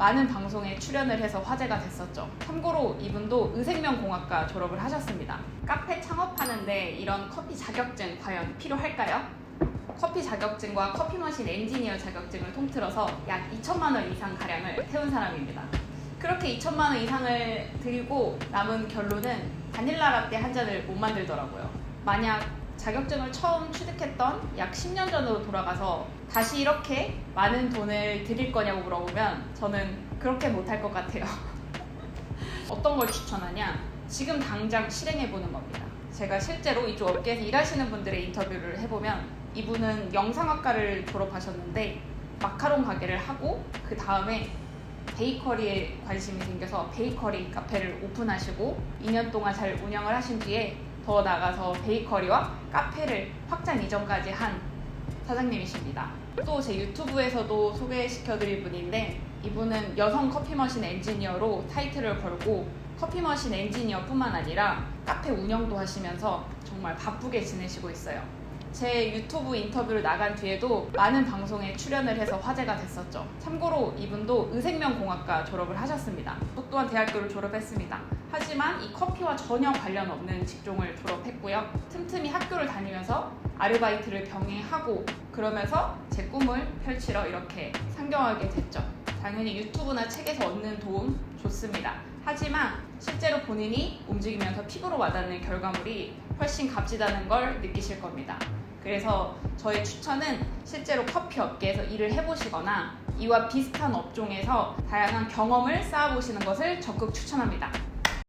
많은 방송에 출연을 해서 화제가 됐었죠. 참고로 이분도 의생명공학과 졸업을 하셨습니다. 카페 창업하는데 이런 커피 자격증 과연 필요할까요? 커피 자격증과 커피 머신 엔지니어 자격증을 통틀어서 약 2천만 원 이상 가량을 태운 사람입니다. 그렇게 2천만 원 이상을 들이고 남은 결론은 바닐라 라떼 한 잔을 못 만들더라고요. 만약 자격증을 처음 취득했던 약 10년 전으로 돌아가서 다시 이렇게 많은 돈을 들일 거냐고 물어보면 저는 그렇게 못할 것 같아요. 어떤 걸 추천하냐? 지금 당장 실행해 보는 겁니다. 제가 실제로 이쪽 업계에서 일하시는 분들의 인터뷰를 해보면 이분은 영상학과를 졸업하셨는데 마카롱 가게를 하고 그 다음에 베이커리에 관심이 생겨서 베이커리 카페를 오픈하시고 2년 동안 잘 운영을 하신 뒤에 더 나가서 베이커리와 카페를 확장 이전까지 한 사장님이십니다. 또 제 유튜브에서도 소개시켜드릴 분인데 이분은 여성 커피 머신 엔지니어로 타이틀을 걸고 커피 머신 엔지니어뿐만 아니라 카페 운영도 하시면서 정말 바쁘게 지내시고 있어요. 제 유튜브 인터뷰를 나간 뒤에도 많은 방송에 출연을 해서 화제가 됐었죠. 참고로 이분도 의생명공학과 졸업을 하셨습니다. 또 또한 대학교를 졸업했습니다. 하지만 이 커피와 전혀 관련 없는 직종을 졸업했고요. 틈틈이 학교를 다니면서 아르바이트를 병행하고 그러면서 제 꿈을 펼치러 이렇게 상경하게 됐죠. 당연히 유튜브나 책에서 얻는 도움 좋습니다. 하지만 실제로 본인이 움직이면서 피부로 와닿는 결과물이 훨씬 값지다는 걸 느끼실 겁니다. 그래서 저의 추천은 실제로 커피 업계에서 일을 해보시거나 이와 비슷한 업종에서 다양한 경험을 쌓아보시는 것을 적극 추천합니다.